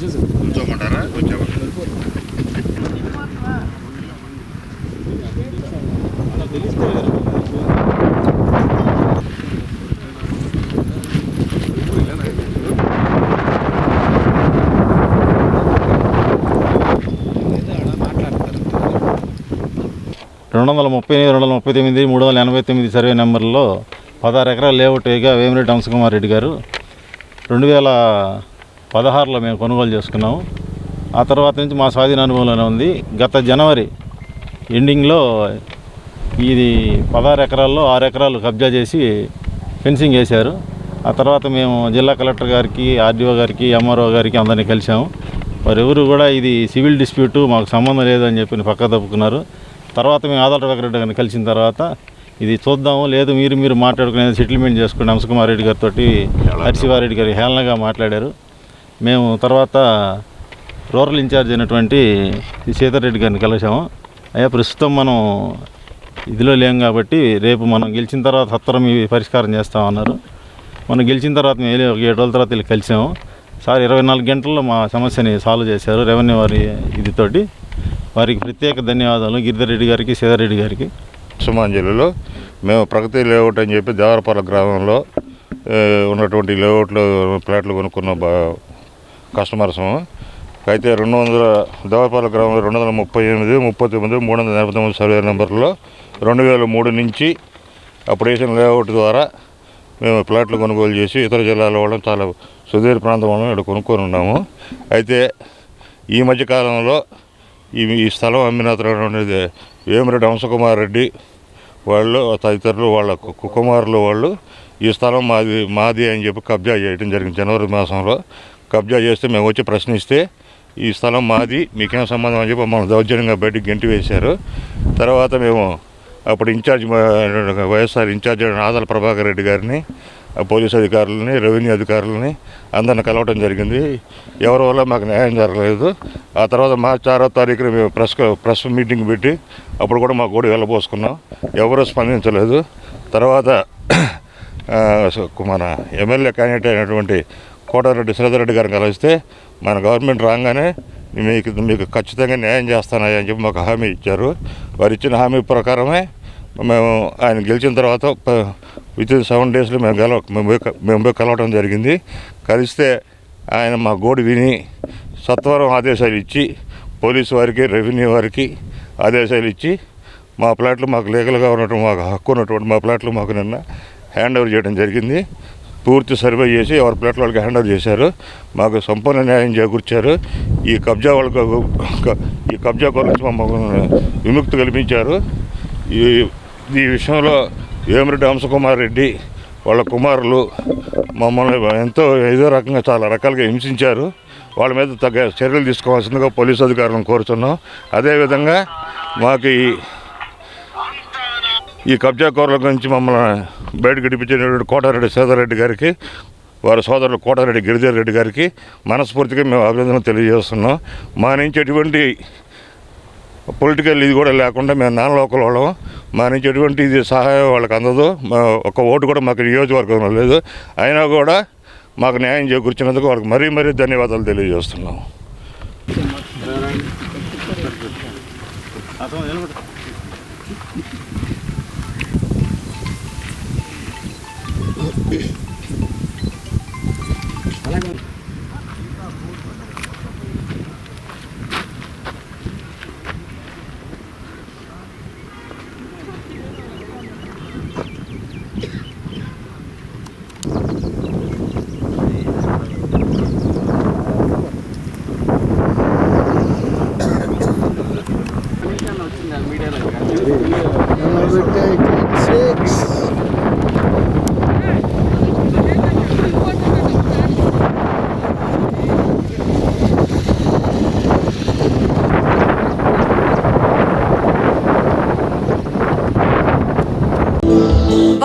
కూర్చోమంటారా? రెండు వందల ముప్పై ఎనిమిది రెండు వందల ముప్పై తొమ్మిది మూడు వందల ఎనభై తొమ్మిది సర్వే నెంబర్లో పదహారు ఎకరాల లేఅవుట్ వేయగా వేమిరెడ్డి హంసకుమార్ రెడ్డి గారు. రెండు వేల పదహారులో మేము కొనుగోలు చేసుకున్నాము. ఆ తర్వాత నుంచి మా స్వాధీన అనుభవంలోనే ఉంది. గత జనవరి ఎండింగ్లో ఇది పదహారు ఎకరాల్లో ఆరు ఎకరాలు కబ్జా చేసి ఫెన్సింగ్ వేశారు. ఆ తర్వాత మేము జిల్లా కలెక్టర్ గారికి ఆర్డీఓ గారికి ఎంఆర్ఓ గారికి అందరినీ కలిసాము వారెవరు కూడా ఇది సివిల్ డిస్ప్యూట్ మాకు సంబంధం లేదని చెప్పి పక్క తప్పుకున్నారు. తర్వాత మేము ఆదాల రెడ్డి గారిని కలిసిన తర్వాత ఇది చూద్దాము లేదు మీరు మీరు మాట్లాడుకునేది సెటిల్మెంట్ చేసుకోండి హంసకుమార్ రెడ్డి గారితో హర్షివారెడ్డి గారు హేళనగా మాట్లాడారు. మేము తర్వాత రూరల్ ఇన్ఛార్జ్ అయినటువంటి సీతారెడ్డి గారిని కలిసాము అయ్యా ప్రస్తుతం మనం ఇదిలో లేం కాబట్టి రేపు మనం గెలిచిన తర్వాత సత్వరం ఇవి పరిష్కారం చేస్తామన్నారు మనం గెలిచిన తర్వాత మేము వెళ్ళి ఒక ఏడు రోజుల తర్వాత వెళ్ళి కలిసాము. సార్ ఇరవై నాలుగు గంటల్లో మా సమస్యని సాల్వ్ చేశారు రెవెన్యూ వారి ఇదితోటి. వారికి ప్రత్యేక ధన్యవాదాలు గిరిధర్రెడ్డి గారికి సీతారెడ్డి గారికి. సుమాంజలిలో మేము ప్రగతి లేఅవుట్ అని చెప్పి దేవరపాల గ్రామంలో ఉన్నటువంటి లేఅవుట్లో ప్లాట్లు కొనుక్కున్న బా కస్టమర్స్ అయితే రెండు వందల దేవపాల గ్రామంలో రెండు వందల ముప్పై ఎనిమిది ముప్పై తొమ్మిది మూడు వందల ఎనభై తొమ్మిది సర్వే నెంబర్లో రెండు వేల మూడు నుంచి అప్పుడు వేసిన లేఅవుట్ ద్వారా మేము ప్లాట్లు కొనుగోలు చేసి ఇతర జిల్లాల వాళ్ళం చాలా సుదీర్ ప్రాంతం వాళ్ళం ఇక్కడ కొనుక్కొని ఉన్నాము. అయితే ఈ మధ్యకాలంలో ఈ ఈ స్థలం అమ్మిన అతను వేమిరెడ్డి హంసకుమార్ రెడ్డి వాళ్ళు తదితరులు వాళ్ళ కు- కుమారులు వాళ్ళు ఈ స్థలం మాది మాది అని చెప్పి కబ్జా చేయడం జరిగింది జనవరి మాసంలో. కబ్జా చేస్తే మేము వచ్చి ప్రశ్నిస్తే ఈ స్థలం మాది మీకేం సంబంధం అని చెప్పి మమ్మల్ని దౌర్జన్యంగా బయటకు గెంటి వేశారు. తర్వాత మేము అప్పుడు ఇన్ఛార్జ్ వైఎస్ఆర్ ఇన్ఛార్జ్ అయిన ఆదల ప్రభాకర్ రెడ్డి గారిని ఆ పోలీస్ అధికారులని రెవెన్యూ అధికారులని అందరిని కలవటం జరిగింది. ఎవరి వల్ల మాకు న్యాయం జరగలేదు. ఆ తర్వాత మార్చి ఆరో తారీఖున మేము ప్రెస్ ప్రెస్ మీటింగ్ పెట్టి అప్పుడు కూడా మా గోడు వెళ్ళబోసుకున్నాం. ఎవరూ స్పందించలేదు. తర్వాత మన ఎమ్మెల్యే క్యాండిడేట్ అయినటువంటి కోటారెడ్డి శ్రీధర్రెడ్డి గారిని కలిస్తే మన గవర్నమెంట్ రాగానే మీకు మీకు ఖచ్చితంగా న్యాయం చేస్తానని చెప్పి మాకు హామీ ఇచ్చారు. వారు ఇచ్చిన హామీ ప్రకారమే మేము ఆయన గెలిచిన తర్వాత విత్ ఇన్ సెవెన్ డేస్లో మేము గెలవ మేము పోయి కలవడం జరిగింది. కలిస్తే ఆయన మా గోడు విని సత్వరం ఆదేశాలు ఇచ్చి పోలీసు వారికి రెవెన్యూ వారికి ఆదేశాలు ఇచ్చి మా ప్లాట్లు మాకు లీగల్గా ఉన్నటువంటి మాకు హక్కు ఉన్నటువంటి మా ప్లాట్లు మాకు నిన్న హ్యాండ్ ఓవర్ చేయడం జరిగింది. పూర్తి సర్వే చేసి ఎవరి ప్లాట్ వాళ్ళకి హ్యాండ్ ఓవర్ చేశారు. మాకు సంపూర్ణ న్యాయం చేకూర్చారు. ఈ కబ్జా వాళ్ళకు ఈ కబ్జా కొరకు మమ్మల్ని విముక్తి కల్పించారు. ఈ ఈ విషయంలో వేమిరెడ్డి హంసకుమార్ రెడ్డి వాళ్ళ కుమారులు మమ్మల్ని ఎంతో ఏదో రకంగా చాలా రకాలుగా హింసించారు. వాళ్ళ మీద తగ్గ చర్యలు తీసుకోవాల్సిందిగా పోలీసు అధికారులను కోరుతున్నాం. అదేవిధంగా మాకు ఈ ఈ కబ్జా గురించి మమ్మల్ని బయటకు గడిపించినటువంటి కోటారెడ్డి సీతారెడ్డి గారికి వారి సోదరులు కోటారెడ్డి గిరిధర్ రెడ్డి గారికి మనస్ఫూర్తిగా మేము అభినందన తెలియజేస్తున్నాం. మా నుంచి ఎటువంటి పొలిటికల్ ఇది కూడా లేకుండా మేము నాన్ లోకల్ వాళ్ళం. మా నుంచి ఎటువంటి ఇది సహాయం వాళ్ళకి అందదు. మా ఒక ఓటు కూడా మాకు నియోజకవర్గంలో లేదు. అయినా కూడా మాకు న్యాయం చేకూర్చినందుకు వాళ్ళకి మరీ మరీ ధన్యవాదాలు తెలియజేస్తున్నాం. Number 36. Thank you.